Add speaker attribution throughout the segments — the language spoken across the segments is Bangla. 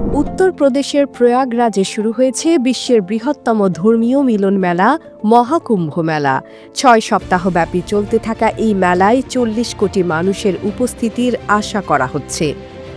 Speaker 1: উত্তরপ্রদেশের প্রয়াগরাজে শুরু হয়েছে বিশ্বের বৃহত্তম ধর্মীয় মিলন মেলা, মহাকুম্ভ মেলা। ছয় সপ্তাহব্যাপী চলতে থাকা এই মেলায় চল্লিশ কোটি মানুষের উপস্থিতির আশা করা হচ্ছে।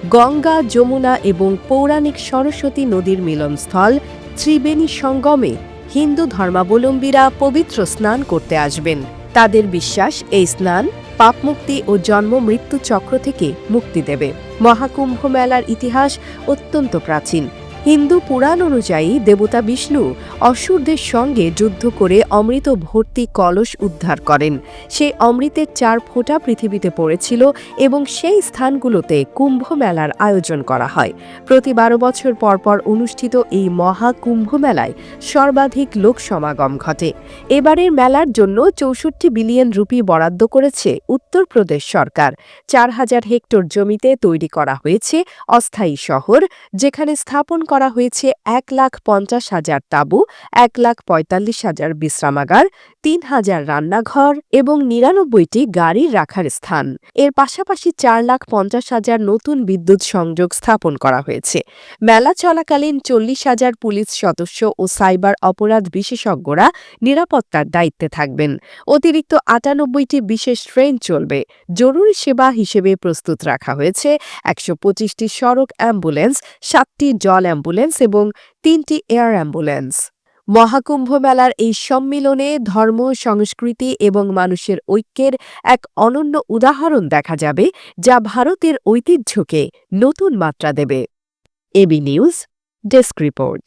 Speaker 1: গঙ্গা, যমুনা এবং পৌরাণিক সরস্বতী নদীর মিলনস্থল ত্রিবেণী সঙ্গমে হিন্দু ধর্মাবলম্বীরা পবিত্র স্নান করতে আসবেন। তাদের বিশ্বাস, এই স্নান পাপমুক্তি ও জন্ম মৃত্যু চক্র থেকে মুক্তি দেবে। মহাকুম্ভ মেলার ইতিহাস অত্যন্ত প্রাচীন। হিন্দু পুরাণ অনুযায়ী দেবতা বিষ্ণু অসুরদের সঙ্গে যুদ্ধ করে অমৃত ভর্তি কলস উদ্ধার করেন। সেই অমৃতের চার ফোঁটা পৃথিবীতে পড়েছিল এবং সেই স্থানগুলোতে কুম্ভ মেলার আয়োজন করা হয়। প্রতি বারো বছর পরপর অনুষ্ঠিত এই মহাকুম্ভ মেলায় সর্বাধিক লোক সমাগম ঘটে। এবারের মেলার জন্য চৌষট্টি বিলিয়ন রুপি বরাদ্দ করেছে উত্তরপ্রদেশ সরকার। চার হাজার হেক্টর জমিতে তৈরি করা হয়েছে অস্থায়ী শহর, যেখানে স্থাপন করা হয়েছে এক লাখ পঞ্চাশ হাজার তাঁবু, এক লাখ পঁয়তাল্লিশ হাজার বিশ্রামাগার, তিন হাজার রান্নাঘর এবং নিরানব্বইটি গাড়ি রাখার স্থান। এর পাশাপাশি চার লাখ পঞ্চাশ হাজার নতুন বিদ্যুৎ সংযোগ স্থাপন করা হয়েছে। মেলা চলাকালীন চল্লিশ হাজার পুলিশ সদস্য ও সাইবার অপরাধ বিশেষজ্ঞরা নিরাপত্তার দায়িত্বে থাকবেন। অতিরিক্ত আটানব্বইটি বিশেষ ট্রেন চলবে। জরুরি সেবা হিসেবে প্রস্তুত রাখা হয়েছে। একশো পঁচিশটি সড়ক অ্যাম্বুলেন্স, সাতটি জল অ্যাম্বুলেন্স এবং তিনটি এয়ার অ্যাম্বুলেন্স। মহাকুম্ভ মেলার এই সম্মিলনে ধর্ম, সংস্কৃতি এবং মানুষের ঐক্যের এক অনন্য উদাহরণ দেখা যাবে যা ভারতের ঐতিহ্যকে নতুন মাত্রা দেবে। AB news, desk report.